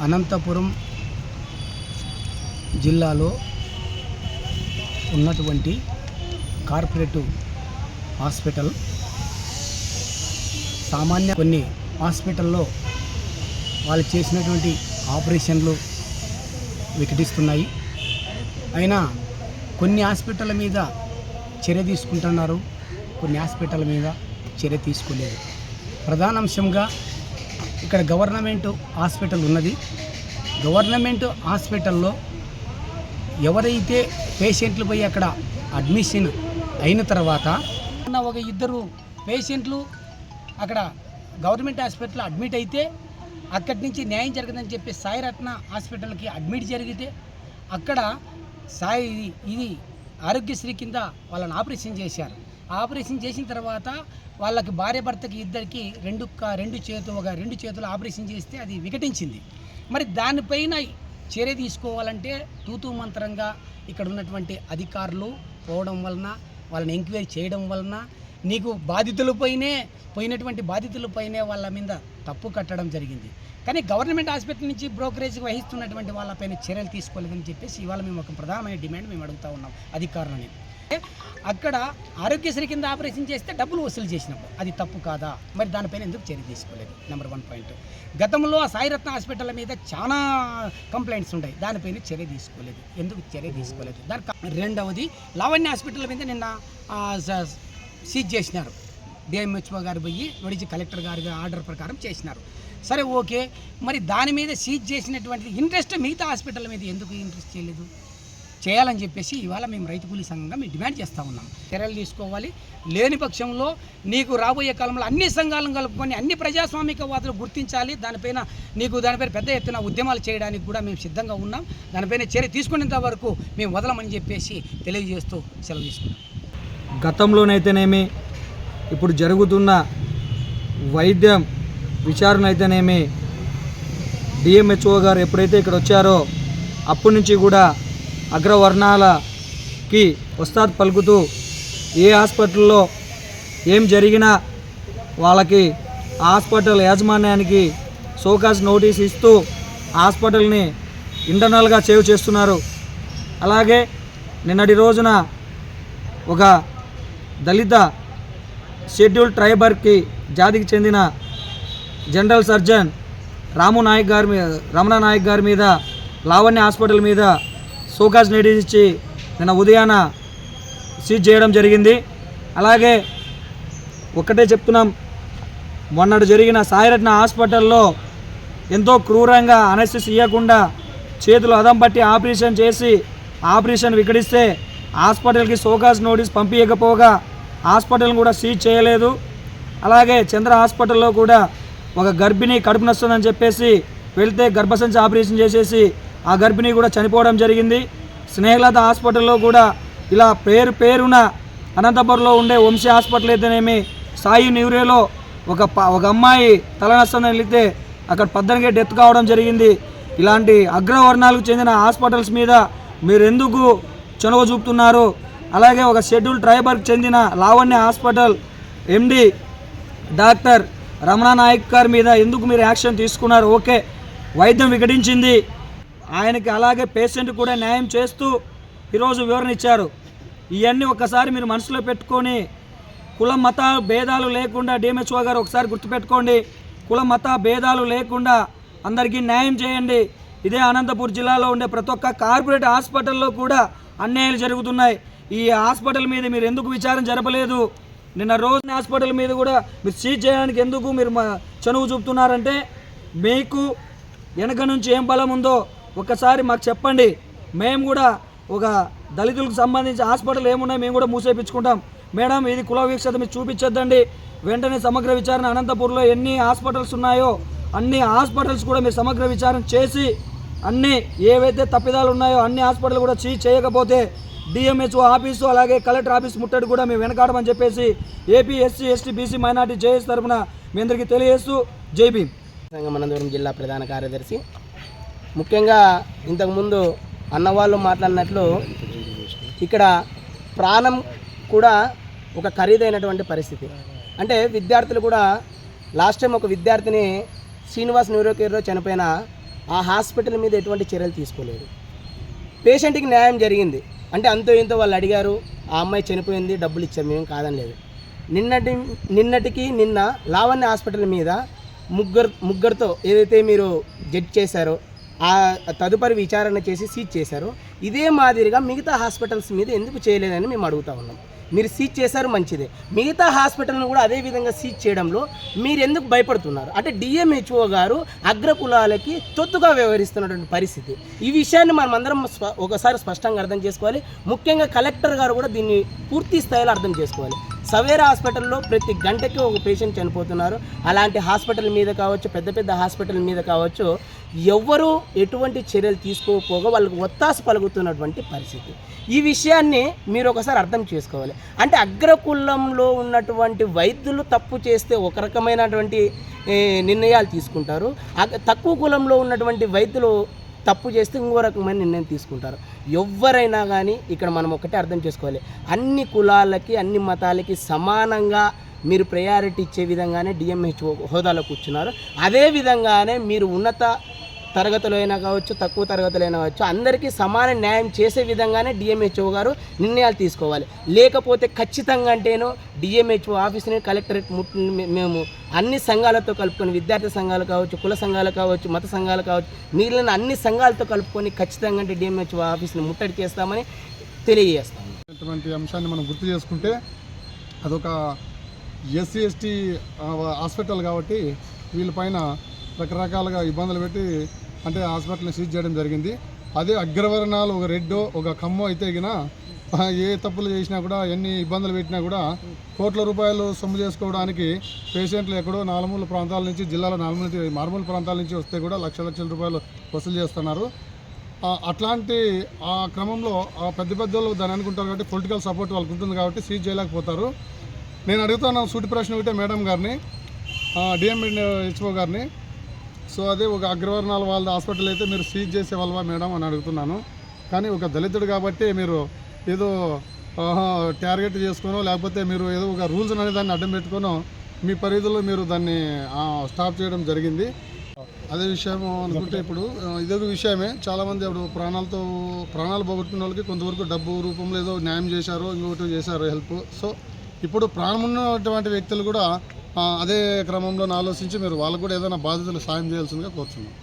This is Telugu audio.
అనంతపురం జిల్లాలో ఉన్నటువంటి కార్పొరేటివ్ హాస్పిటల్. సామాన్య కొన్ని హాస్పిటల్లో వాళ్ళు చేసినటువంటి ఆపరేషన్లు వికటిస్తున్నాయి. అయినా కొన్ని హాస్పిటల్ మీద చర్య తీసుకుంటున్నారు. కొన్ని హాస్పిటల్ మీద చర్య తీసుకోలేదు. ప్రధాన అంశంగా ఇక్కడ గవర్నమెంట్ హాస్పిటల్ ఉన్నది. గవర్నమెంట్ హాస్పిటల్లో ఎవరైతే పేషెంట్లు పోయి అక్కడ అడ్మిషన్ అయిన తర్వాత ఉన్న ఒక ఇద్దరు పేషెంట్లు అక్కడ గవర్నమెంట్ హాస్పిటల్లో అడ్మిట్ అయితే అక్కడి నుంచి న్యాయం జరగదని చెప్పి సాయిరత్న హాస్పిటల్కి అడ్మిట్ జరిగితే అక్కడ సాయి ఇది ఆరోగ్యశ్రీ కింద వాళ్ళని ఆపరేషన్ చేశారు. ఆపరేషన్ చేసిన తర్వాత వాళ్ళకి భార్య భర్తకి ఇద్దరికి రెండు రెండు చేతులు ఒక రెండు చేతులు ఆపరేషన్ చేస్తే అది వికటించింది. మరి దానిపైన చర్య తీసుకోవాలంటే తూతూ మంత్రంగా ఇక్కడ ఉన్నటువంటి అధికారులు పోవడం వలన వాళ్ళని ఎంక్వైరీ చేయడం వలన నీకు బాధితులపైనే పోయినటువంటి బాధితులపైనే వాళ్ళ మీద తప్పు కట్టడం జరిగింది. కానీ గవర్నమెంట్ హాస్పిటల్ నుంచి బ్రోకరేజ్ వహిస్తున్నటువంటి వాళ్ళపైన చర్యలు తీసుకోలేదని చెప్పేసి ఇవాళ మేము ఒక ప్రధానమైన డిమాండ్ మేము అడుగుతా ఉన్నాం అధికారులని. అక్కడ ఆరోగ్యశ్రీ కింద ఆపరేషన్ చేస్తే డబ్బులు వసూలు చేసినప్పుడు అది తప్పు కాదా? మరి దానిపైన ఎందుకు చర్య తీసుకోలేదు? నెంబర్ వన్ పాయింట్ గతంలో ఆ సాయిరత్న హాస్పిటల్ మీద చాలా కంప్లైంట్స్ ఉన్నాయి దానిపైన చర్య తీసుకోలేదు. ఎందుకు చర్య తీసుకోలేదు? దాని రెండవది లావణ్య హాస్పిటల్ మీద నిన్న సీజ్ చేసినారు. డిఎంహెచ్ఓ గారు పోయి నడిచి కలెక్టర్ గారి ఆర్డర్ ప్రకారం చేసినారు. సరే ఓకే. మరి దాని మీద సీజ్ చేసినటువంటి ఇంట్రెస్ట్ మిగతా హాస్పిటల్ మీద ఎందుకు ఇంట్రెస్ట్ చేయలేదు? చేయాలని చెప్పేసి ఇవాళ మేము రైతు కూలీ సంఘంగా మేము డిమాండ్ చేస్తూ ఉన్నాం. చర్యలు తీసుకోవాలి. లేని పక్షంలో నీకు రాబోయే కాలంలో అన్ని సంఘాలను కలుపుకొని అన్ని ప్రజాస్వామికవాదులు గుర్తించాలి. దానిపైన నీకు దానిపైన పెద్ద ఎత్తున ఉద్యమాలు చేయడానికి కూడా మేము సిద్ధంగా ఉన్నాం. దానిపైన చర్య తీసుకునేంత వరకు మేము వదలమని చెప్పేసి తెలియజేస్తూ సెలవు తీసుకున్నాం. గతంలోనైతేనేమి ఇప్పుడు జరుగుతున్న వైద్యం విచారణ అయితేనేమి డిఎంహెచ్ఓ గారు ఎప్పుడైతే ఇక్కడ వచ్చారో అప్పటి నుంచి కూడా అగ్రవర్ణాలకి వస్తాద్ పలుకుతూ ఏ హాస్పిటల్లో ఏం జరిగినా వాళ్ళకి ఆ హాస్పిటల్ యాజమాన్యానికి సోకాస్ నోటీస్ ఇస్తూ హాస్పిటల్ని ఇంటర్నల్గా సేవ్ చేస్తున్నారు. అలాగే నిన్నటి రోజున ఒక దళిత షెడ్యూల్ ట్రైబర్కి జాతికి చెందిన జనరల్ సర్జన్ రాము నాయక్ గారి మీద రమణ నాయక్ గారి మీద లావణ్య హాస్పిటల్ మీద సోకాస్ నోటీస్ ఇచ్చి నిన్న ఉదయాన సీజ్ చేయడం జరిగింది. అలాగే ఒక్కటే చెప్తున్నాం మొన్నటి జరిగిన సాయిరత్న హాస్పిటల్లో ఎంతో క్రూరంగా అనస్థిస్ ఇవ్వకుండా చేతులు అదం పట్టి ఆపరేషన్ చేసి ఆపరేషన్ వికటిస్తే హాస్పిటల్కి సోకాస్ నోటీస్ పంపించకపోగా హాస్పిటల్ కూడా సీజ్ చేయలేదు. అలాగే చంద్ర హాస్పిటల్లో కూడా ఒక గర్భిణి కడుపునొస్తుందని చెప్పేసి వెళ్తే గర్భసంచి ఆపరేషన్ చేసేసి ఆ గర్భిణి కూడా చనిపోవడం జరిగింది. స్నేహలత హాస్పిటల్లో కూడా ఇలా పేరు పేరున అనంతపురంలో ఉండే వంశీ హాస్పిటల్ అయితేనేమి సాయి న్యూరేలో ఒక ప- ఒక అమ్మాయి తలనష్టం వెళితే అక్కడ పద్దెనిమిది డెత్ కావడం జరిగింది. ఇలాంటి అగ్రవర్ణాలకు చెందిన హాస్పిటల్స్ మీద మీరు ఎందుకు చొనవ చూపుతున్నారు? అలాగే ఒక షెడ్యూల్ ట్రైబర్కి చెందిన Lavanya hospital MD doctor Ramana Naik గారి మీద ఎందుకు మీరు యాక్షన్ తీసుకున్నారు? ఓకే వైద్యం వికటించింది. ఆయనకి అలాగే పేషెంట్ కూడా న్యాయం చేస్తూ ఈరోజు వివరణ ఇచ్చారు. ఇవన్నీ ఒక్కసారి మీరు మనసులో పెట్టుకొని కుల మత భేదాలు లేకుండా డిఎంహెచ్ఓ గారు ఒకసారి గుర్తుపెట్టుకోండి. కుల మత భేదాలు లేకుండా అందరికీ న్యాయం చేయండి. ఇదే అనంతపూర్ జిల్లాలో ఉండే ప్రతి ఒక్క కార్పొరేట్ హాస్పిటల్లో కూడా అన్యాయాలు జరుగుతున్నాయి. ఈ హాస్పిటల్ మీద మీరు ఎందుకు విచారం జరపలేదు? నిన్న రోజు హాస్పిటల్ మీద కూడా మీరు సీజ్ చేయడానికి ఎందుకు మీరు మా చనువు చూపుతున్నారంటే మీకు వెనక నుంచి ఏం బలం ఉందో ఒక్కసారి మాకు చెప్పండి. మేము కూడా ఒక దళితులకు సంబంధించి హాస్పిటల్ ఏమున్నాయి మేము కూడా మూసేపించుకుంటాం. మేడం ఇది కుల వీక్షత మీరు చూపించొద్దండి. వెంటనే సమగ్ర విచారణ అనంతపూర్లో ఎన్ని హాస్పిటల్స్ ఉన్నాయో అన్ని హాస్పిటల్స్ కూడా మీరు సమగ్ర విచారణ చేసి అన్ని ఏవైతే తప్పిదాలు ఉన్నాయో అన్ని హాస్పిటల్ కూడా చీ చేయకపోతే డిఎంహెచ్ఓ ఆఫీసు అలాగే కలెక్టర్ ఆఫీస్ ముట్టడి కూడా మేము వెనకాడమని చెప్పేసి AP SC ST BC minority JS తరఫున మీ అందరికీ తెలియజేస్తూ జై భీమ్. అనంతపురం జిల్లా ప్రధాన కార్యదర్శి ముఖ్యంగా ఇంతకుముందు అన్నవాళ్ళు మాట్లాడినట్లు ఇక్కడ ప్రాణం కూడా ఒక ఖరీదైనటువంటి పరిస్థితి. అంటే విద్యార్థులు కూడా లాస్ట్ టైం ఒక విద్యార్థిని శ్రీనివాస్ న్యూరోకేర్లో చనిపోయిన ఆ హాస్పిటల్ మీద ఎటువంటి చర్యలు తీసుకోలేదు. పేషెంట్కి న్యాయం జరిగింది. అంటే అంతో ఇంతో వాళ్ళు అడిగారు ఆ అమ్మాయి చనిపోయింది డబ్బులు ఇచ్చారు మేము కాదని లేదు. నిన్నటి నిన్నటికి నిన్న లావణ్య హాస్పిటల్ మీద ముగ్గురు ముగ్గురితో ఏదైతే మీరు జడ్జ్ చేశారో ఆ తదుపరి విచారణ చేసి సీజ్ చేశారు. ఇదే మాదిరిగా మిగతా హాస్పిటల్స్ మీద ఎందుకు చేయలేదని మేము అడుగుతా ఉన్నాం. మీరు సీజ్ చేశారు మంచిదే. మిగతా హాస్పిటల్ను కూడా అదే విధంగా సీజ్ చేయడంలో మీరు ఎందుకు భయపడుతున్నారు? అంటే డిఎంహెచ్ఓ గారు అగ్రకులాలకి తొత్తుగా వ్యవహరిస్తున్నటువంటి పరిస్థితి. ఈ విషయాన్ని మనం అందరం ఒకసారి స్పష్టంగా అర్థం చేసుకోవాలి. ముఖ్యంగా కలెక్టర్ గారు కూడా దీన్ని పూర్తి స్థాయిలో అర్థం చేసుకోవాలి. సవేరా హాస్పిటల్లో ప్రతి గంటకి ఒక పేషెంట్ చనిపోతున్నారు. అలాంటి హాస్పిటల్ మీద కావచ్చు పెద్ద పెద్ద హాస్పిటల్ మీద కావచ్చు ఎవ్వరూ ఎటువంటి చర్యలు తీసుకోకపోగా వాళ్ళకు ఒత్తాసు పలుకుతున్నటువంటి పరిస్థితి. ఈ విషయాన్ని మీరు ఒకసారి అర్థం చేసుకోవాలి. అంటే అగ్రకులంలో ఉన్నటువంటి వైద్యులు తప్పు చేస్తే ఒక రకమైనటువంటి నిర్ణయాలు తీసుకుంటారు. తక్కువ కులంలో ఉన్నటువంటి వైద్యులు తప్పు చేస్తే ఇంకో రకమైన నిర్ణయం తీసుకుంటారు. ఎవరైనా కానీ ఇక్కడ మనం ఒకటే అర్థం చేసుకోవాలి. అన్ని కులాలకి అన్ని మతాలకి సమానంగా మీరు ప్రయారిటీ ఇచ్చే విధంగానే డిఎంహెచ్ఓ హోదాలో కూర్చున్నారు. అదే విధంగానే మీరు ఉన్నత తరగతులు అయినా కావచ్చు తక్కువ తరగతులు అయినా కావచ్చు అందరికీ సమాన న్యాయం చేసే విధంగానే డిఎంహెచ్ఓ గారు నిర్ణయాలు తీసుకోవాలి. లేకపోతే ఖచ్చితంగా అంటేనో డిఎంహెచ్ఓ ఆఫీస్ని కలెక్టరేట్ మేము అన్ని సంఘాలతో కలుపుకొని విద్యార్థి సంఘాలు కావచ్చు కుల సంఘాలు కావచ్చు మత సంఘాలు కావచ్చు మిగిలిన అన్ని సంఘాలతో కలుపుకొని ఖచ్చితంగా అంటే డిఎంహెచ్ ఆఫీస్ని ముట్టడి చేస్తామని తెలియజేస్తాం అటువంటి అంశాన్ని మనం గుర్తు చేసుకుంటే అదొక ఎస్సీ ఎస్టీ హాస్పిటల్ కాబట్టి వీళ్ళపైన రకరకాలుగా ఇబ్బందులు పెట్టి అంటే హాస్పిటల్ని సీజ్ చేయడం జరిగింది. అదే అగ్రవర్ణాలు ఒక రెడ్డో ఒక కమ్మో అయితే గిన ఏ తప్పులు చేసినా కూడా ఎన్ని ఇబ్బందులు పెట్టినా కూడా కోట్ల రూపాయలు సొమ్ము చేసుకోవడానికి పేషెంట్లు ఎక్కడో నాలుమూల ప్రాంతాల నుంచి జిల్లాలో నాలుగు మారుమూల ప్రాంతాల నుంచి వస్తే కూడా లక్ష లక్షల రూపాయలు వసూలు చేస్తున్నారు. అట్లాంటి ఆ క్రమంలో ఆ పెద్ద పెద్ద వాళ్ళు దాన్ని అనుకుంటారు కాబట్టి పొలిటికల్ సపోర్ట్ వాళ్ళకి ఉంటుంది కాబట్టి సీజ్ చేయలేకపోతారు. నేను అడుగుతాను సూటి ప్రశ్న ఒకటే మేడం గారిని డిఎం హెచ్ఓ గారిని. సో అదే ఒక అగ్రవర్ణాల వాళ్ళ హాస్పిటల్ అయితే మీరు సీజ్ చేసే వాళ్ళవా మేడం అని అడుగుతున్నాను. కానీ ఒక దళితుడు కాబట్టి మీరు ఏదో టార్గెట్ చేసుకోనో లేకపోతే మీరు ఏదో ఒక రూల్స్ అనే దాన్ని అడ్డం పెట్టుకోనో మీ పరిధిలో మీరు దాన్ని స్టాప్ చేయడం జరిగింది. అదే విషయం అనుకుంటే ఇప్పుడు ఆ, ఇదొక విషయమే. చాలామంది ఇప్పుడు ప్రాణాలతో ప్రాణాలు పోగొట్టుకున్న వాళ్ళకి కొంతవరకు డబ్బు రూపంలో ఏదో న్యాయం చేశారు ఇంకొకటి చేశారు హెల్ప్ సో ఇప్పుడు ప్రాణం ఉన్నటువంటి వ్యక్తులు కూడా అదే క్రమంలో ఆలోచించి మీరు వాళ్ళకు కూడా ఏదైనా బాధ్యతలు సాయం చేయాల్సిందిగా కోరుతున్నాం